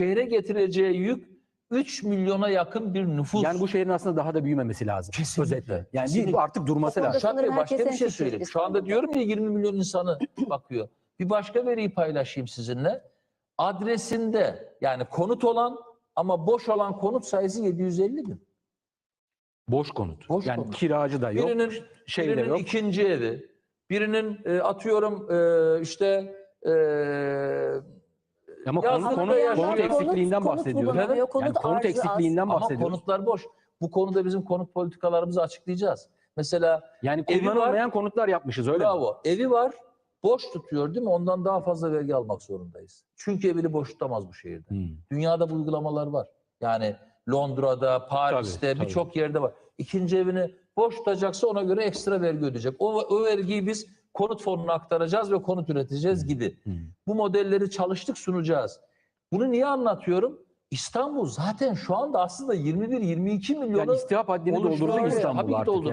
şehre getireceği yük 3 milyona yakın bir nüfus. Yani bu şehrin aslında daha da büyümemesi lazım. Kesinlikle. Özetle. Yani Kesinlikle. bir artık durması lazım. Şart Bey başka bir şey söyleyeyim. Şu anda diyorum ya 20 milyon insanı bakıyor. Bir başka veriyi paylaşayım sizinle. Adresinde yani konut olan ama boş olan konut sayısı 750 bin. Boş konut. Boş yani konut. kiracı da yok. Birinin, şey de birinin yok. ikinci evi, birinin e, atıyorum e, işte e, Ama konu, konu, yaşıyor. konut eksikliğinden Konut bahsediyoruz. konut yani konut az. eksikliğinden ama bahsediyoruz. konutlar boş. Bu konuda bizim konut politikalarımızı açıklayacağız. Mesela Yani var. kullanılmayan konutlar yapmışız öyle mi? bravo evi var boş tutuyor değil mi? Ondan daha fazla vergi almak zorundayız. Çünkü evini boş tutamaz bu şehirde. Hmm. Dünyada bu uygulamalar var. Yani Londra'da, Paris'te birçok yerde var. İkinci evini boş tutacaksa ona göre ekstra vergi ödeyecek. O, o vergiyi biz konut fonuna aktaracağız ve konut üreteceğiz gibi. Hmm. Bu modelleri çalıştık sunacağız. Bunu niye anlatıyorum? İstanbul zaten şu anda aslında 21-22 milyonu Yani istihap haddini doldurdu İstanbul artık. doldurdu.